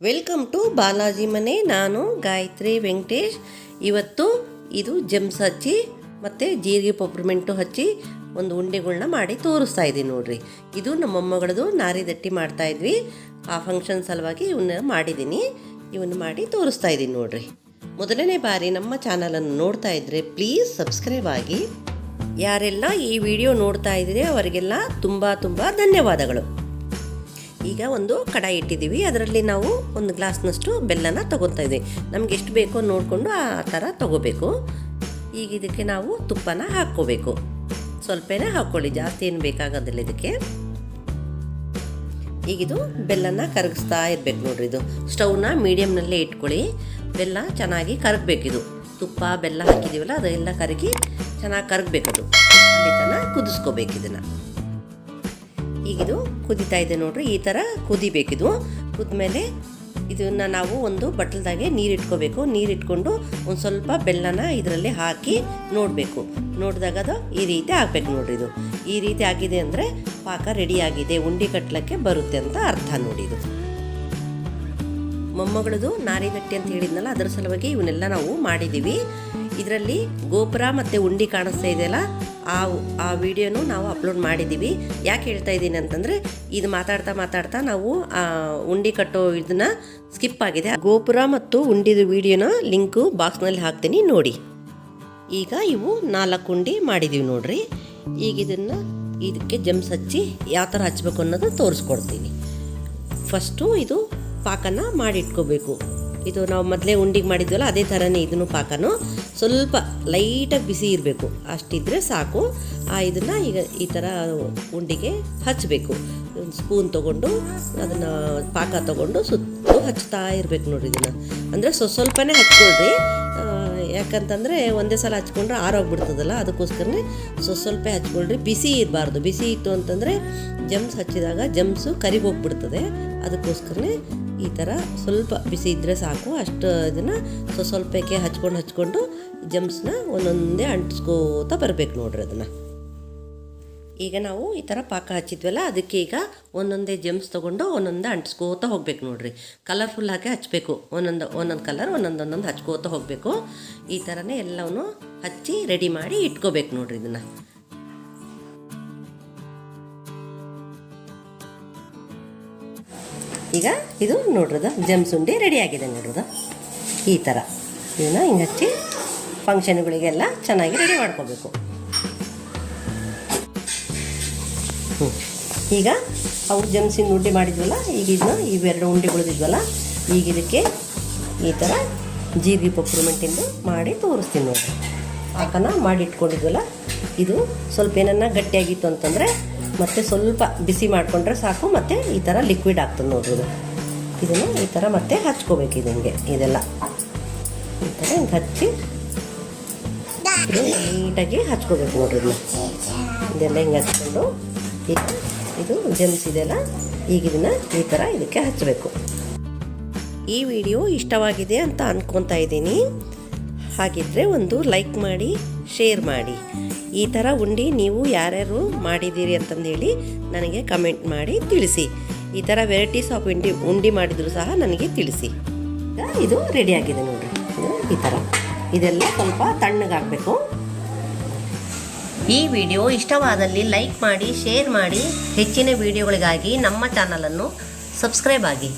Welcome to Balaji ಮನೆ. ನಾನು ಗಾಯತ್ರಿ ವೆಂಕಟೇಶ್. ಇವತ್ತು ಇದು ಜೆಮ್ಸ್ ಹಚ್ಚಿ ಮತ್ತು ಜೀರಿಗೆ ಪೊಪ್ರಮೆಂಟು ಹಚ್ಚಿ ಒಂದು ಉಂಡೆಗಳನ್ನ ಮಾಡಿ ತೋರಿಸ್ತಾ ಇದ್ದೀನಿ ನೋಡ್ರಿ. ಇದು ನಮ್ಮ ಮೊಮ್ಮಗಳದು ಮಾಡ್ತಾ ಇದ್ವಿ. ಆ ಫಂಕ್ಷನ್ ಸಲುವಾಗಿ ಇವನ್ನ ಮಾಡಿದ್ದೀನಿ. ಇವನ್ನ ಮಾಡಿ ತೋರಿಸ್ತಾ ಇದ್ದೀನಿ ನೋಡ್ರಿ. ಮೊದಲನೇ ಬಾರಿ ನಮ್ಮ ಚಾನಲನ್ನು ನೋಡ್ತಾ ಇದ್ದರೆ ಪ್ಲೀಸ್ ಸಬ್ಸ್ಕ್ರೈಬ್ ಆಗಿ. ಯಾರೆಲ್ಲ ಈ ವಿಡಿಯೋ ನೋಡ್ತಾ ಇದ್ದೀರಿ ಅವರಿಗೆಲ್ಲ ತುಂಬ ತುಂಬ ಧನ್ಯವಾದಗಳು. ಈಗ ಒಂದು ಕಡಾಯಿ ಇಟ್ಟಿದ್ದೀವಿ. ಅದರಲ್ಲಿ ನಾವು ಒಂದು ಗ್ಲಾಸ್ನಷ್ಟು ಬೆಲ್ಲನ ತಗೋತಾ ಇದ್ದೀವಿ ನಮ್ಗೆ ಎಷ್ಟು ಬೇಕೋ ನೋಡಿಕೊಂಡು ಆ ಥರ ತಗೋಬೇಕು. ಈಗ ಇದಕ್ಕೆ ನಾವು ತುಪ್ಪನ ಹಾಕ್ಕೋಬೇಕು. ಸ್ವಲ್ಪನೇ ಹಾಕ್ಕೊಳ್ಳಿ, ಜಾಸ್ತಿ ಏನು ಬೇಕಾಗೋದಿಲ್ಲ ಇದಕ್ಕೆ. ಈಗಿದು ಬೆಲ್ಲನ ಕರಗಿಸ್ತಾ ಇರಬೇಕು ನೋಡ್ರಿ ಇದು. ಸ್ಟೌವ್ನ ಮೀಡಿಯಮ್ನಲ್ಲೇ ಇಟ್ಕೊಳ್ಳಿ. ಬೆಲ್ಲ ಚೆನ್ನಾಗಿ ಕರಗಬೇಕಿದು ತುಪ್ಪ, ಬೆಲ್ಲ ಹಾಕಿದ್ದೀವಲ್ಲ, ಅದೆಲ್ಲ ಕರಗಿ ಚೆನ್ನಾಗಿ ಕರಗಬೇಕದು ಅಲ್ಲಿ ತನಕ ಕುದಿಸ್ಕೋಬೇಕು ಇದನ್ನು. ಈಗಿದು ಕುದಿತಾ ಇದೆ ನೋಡ್ರಿ, ಈ ಥರ ಕುದಿಬೇಕಿದು. ಕುದ್ಮೇಲೆ ಇದನ್ನು ನಾವು ಒಂದು ಬಟ್ಲದಾಗೆ ನೀರು ಇಟ್ಕೋಬೇಕು ನೀರು ಇಟ್ಕೊಂಡು ಒಂದು ಸ್ವಲ್ಪ ಬೆಲ್ಲನ ಇದರಲ್ಲಿ ಹಾಕಿ ನೋಡಬೇಕು. ನೋಡಿದಾಗ ಅದು ಈ ರೀತಿ ಆಗಬೇಕು ನೋಡ್ರಿ ಇದು. ಈ ರೀತಿ ಆಗಿದೆ ಅಂದರೆ ಪಾಕ ರೆಡಿ ಆಗಿದೆ. ಉಂಡೆ ಕಟ್ಲಕ್ಕೆ ಬರುತ್ತೆ ಅಂತ ಅರ್ಥ ನೋಡಿ ಇದು. ಮೊಮ್ಮಗಳದು ನಾರಿಗಟ್ಟಿ ಅಂತ ಹೇಳಿದ್ನಲ್ಲ, ಅದರ ಸಲುವಾಗಿ ಇವನ್ನೆಲ್ಲ ನಾವು ಮಾಡಿದ್ದೀವಿ ಇದರಲ್ಲಿ ಗೋಪುರ ಮತ್ತು ಉಂಡಿ ಕಾಣಿಸ್ತಾ ಇದೆಯಲ್ಲ ಆ ಆ ವಿಡಿಯೋನು ನಾವು ಅಪ್ಲೋಡ್ ಮಾಡಿದ್ದೀವಿ. ಯಾಕೆ ಹೇಳ್ತಾ ಇದ್ದೀನಿ ಅಂತಂದರೆ, ಇದು ಮಾತಾಡ್ತಾ ಮಾತಾಡ್ತಾ ನಾವು ಉಂಡಿ ಕಟ್ಟೋ ಇದನ್ನ ಸ್ಕಿಪ್ ಆಗಿದೆ. ಗೋಪುರ ಮತ್ತು ಉಂಡಿದ ವಿಡಿಯೋನ ಲಿಂಕು ಬಾಕ್ಸ್ನಲ್ಲಿ ಹಾಕ್ತೀನಿ, ನೋಡಿ. ಈಗ ಇವು ನಾಲ್ಕು ಉಂಡಿ ಮಾಡಿದ್ದೀವಿ ನೋಡ್ರಿ. ಈಗ ಇದನ್ನು ಇದಕ್ಕೆ ಜಮ್ಸ್ ಹಚ್ಚಿ ಯಾವ ಥರ ಹಚ್ಚಬೇಕು ಅನ್ನೋದು ತೋರಿಸ್ಕೊಡ್ತೀನಿ. ಫಸ್ಟು ಇದು ಪಾಕನ ಮಾಡಿಟ್ಕೋಬೇಕು. ಇದು ನಾವು ಮೊದಲೇ ಉಂಡಿಗೆ ಮಾಡಿದ್ವಲ್ಲ, ಅದೇ ಥರನೇ ಇದನ್ನು ಪಾಕನು. ಸ್ವಲ್ಪ ಲೈಟಾಗಿ ಬಿಸಿ ಇರಬೇಕು. ಅಷ್ಟಿದ್ರೆ ಸಾಕು. ಆ ಇದನ್ನು ಈಗ ಈ ಥರ ಉಂಡಿಗೆ ಹಚ್ಚಬೇಕು ಒಂದು ಸ್ಪೂನ್ ತೊಗೊಂಡು, ಅದನ್ನು ಪಾಕ ತೊಗೊಂಡು ಸುತ್ತು ಹಚ್ತಾ ಇರಬೇಕು ನೋಡಿ ಇದನ್ನು. ಅಂದರೆ ಸ್ವಲ್ಪ ಸ್ವಲ್ಪನೇ ಹಚ್ಕೊಳ್ರಿ. ಯಾಕಂತಂದರೆ ಒಂದೇ ಸಲ ಹಚ್ಕೊಂಡ್ರೆ ಆರೋಗ್ಬಿಡ್ತದಲ್ಲ ಅದಕ್ಕೋಸ್ಕರನೇ ಸ್ವಲ್ಪ ಸ್ವಲ್ಪ ಹಚ್ಕೊಳ್ರಿ. ಬಿಸಿ ಇರಬಾರ್ದು. ಬಿಸಿ ಇತ್ತು ಅಂತಂದರೆ ಜಮ್ಸ್ ಹಚ್ಚಿದಾಗ ಜಮ್ಸು ಕರಿಗೋಗ್ಬಿಡ್ತದೆ. ಅದಕ್ಕೋಸ್ಕರನೇ ಈ ಥರ ಸ್ವಲ್ಪ ಬಿಸಿ ಇದ್ದರೆ ಸಾಕು. ಅಷ್ಟು ಇದನ್ನು ಸ್ವಲ್ಪ ಸ್ವಲ್ಪಕ್ಕೆ ಹಚ್ಕೊಂಡು ಹಚ್ಕೊಂಡು ಜಮ್ಸ್ನ ಒಂದೊಂದೇ ಅಂಟಿಸ್ಕೋತಾ ಬರಬೇಕು ನೋಡ್ರಿ ಅದನ್ನು. ಈಗ ನಾವು ಈ ಥರ ಪಾಕ ಹಚ್ಚಿದ್ವಲ್ಲ, ಅದಕ್ಕೆ ಈಗ ಒಂದೊಂದೇ ಜಮ್ಸ್ ತೊಗೊಂಡು ಒಂದೊಂದೇ ಅಂಟಿಸ್ಕೋತಾ ಹೋಗ್ಬೇಕು ನೋಡ್ರಿ. ಕಲರ್ಫುಲ್ ಹಾಕಿ ಹಚ್ಚಬೇಕು ಒಂದೊಂದು ಒಂದೊಂದು ಕಲರ್ ಒಂದೊಂದು ಒಂದೊಂದು ಹಚ್ಕೋತಾ ಹೋಗಬೇಕು. ಈ ಥರನೇ ಎಲ್ಲವನ್ನು ಹಚ್ಚಿ ರೆಡಿ ಮಾಡಿ ಇಟ್ಕೋಬೇಕು ನೋಡ್ರಿ ಇದನ್ನು. ಈಗ ಇದು ನೋಡ್ರದ, ಜಮ್ಸುಂಡಿ ಆಗಿದೆ ನೋಡ್ರದ. ಈ ಥರ ಇದನ್ನ ಹಿಂಗೆ ಹಚ್ಚಿ ಫಂಕ್ಷನ್ಗಳಿಗೆಲ್ಲ ಚೆನ್ನಾಗಿ ರೆಡಿ ಮಾಡ್ಕೋಬೇಕು. ಈಗ ಅವು ಜಮ್ಸಿನ ಉಂಡೆ ಮಾಡಿದ್ವಲ್ಲ, ಈಗ ಇದನ್ನ ಇವೆರಡು ಉಂಡೆ ಉಳಿದಿದ್ವಲ್ಲ ಈಗ ಇದಕ್ಕೆ ಈ ಥರ ಜೀರಿಗೆ ಪಪ್ರಮೆಂಟಿಂದು ಮಾಡಿ ತೋರಿಸ್ತೀನಿ ನೋಡಿ ಮಾಡಿ ಇಟ್ಕೊಂಡಿದ್ವಲ್ಲ ಇದು ಸ್ವಲ್ಪ ಏನನ್ನ ಗಟ್ಟಿಯಾಗಿತ್ತು ಅಂತಂದರೆ ಮತ್ತೆ ಸ್ವಲ್ಪ ಬಿಸಿ ಮಾಡಿಕೊಂಡ್ರೆ ಸಾಕು, ಮತ್ತು ಈ ಥರ ಲಿಕ್ವಿಡ್ ಆಗ್ತದೆ ನೋಡ್ಬೋದು ಇದು. ಇದನ್ನು ಈ ಥರ ಮತ್ತೆ ಹಚ್ಕೋಬೇಕು ಇದು ಇದೆಲ್ಲ. ಈ ಥರ ಹಿಂಗೆ ಹಚ್ಚಿ ನೀಟಾಗಿ ಹಚ್ಕೋಬೇಕು ನೋಡ್ರಿ ಇದೆಲ್ಲ ಹಿಂಗೆ ಹಚ್ಕೊಂಡು ಈಗ ಇದು ಜೆಮ್ಸ್ ಇದೆಲ್ಲ ಈಗ ಇದನ್ನ ಈ ಥರ ಇದಕ್ಕೆ ಹಚ್ಚಬೇಕು ಈ ವಿಡಿಯೋ ಇಷ್ಟವಾಗಿದೆ ಅಂತ ಅನ್ಕೊತಾ ಇದ್ದೀನಿ. ಹಾಗಿದ್ರೆ ಒಂದು ಲೈಕ್ ಮಾಡಿ ಶೇರ್ ಮಾಡಿ. ಈ ಥರ ಉಂಡಿ ನೀವು ಯಾರ್ಯಾರು ಮಾಡಿದ್ದೀರಿ ಅಂತಂದೇಳಿ ನನಗೆ ಕಮೆಂಟ್ ಮಾಡಿ ತಿಳಿಸಿ. ಈ ಥರ ವೆರೈಟೀಸ್ ಆಫ್ ಉಂಡಿ ಉಂಡಿ ಮಾಡಿದ್ರು ಸಹ ನನಗೆ ತಿಳಿಸಿ. ಇದು ರೆಡಿ ಆಗಿದೆ ನೋಡಿ ಇದು ಈ ಥರ. ಇದೆಲ್ಲ ಸ್ವಲ್ಪ ತಣ್ಣಗಾಗಬೇಕು ಈ ವಿಡಿಯೋ ಇಷ್ಟವಾದಲ್ಲಿ ಲೈಕ್ ಮಾಡಿ, ಶೇರ್ ಮಾಡಿ, ಹೆಚ್ಚಿನ ವಿಡಿಯೋಗಳಿಗಾಗಿ ನಮ್ಮ ಚಾನಲನ್ನು ಸಬ್ಸ್ಕ್ರೈಬ್ ಆಗಿ.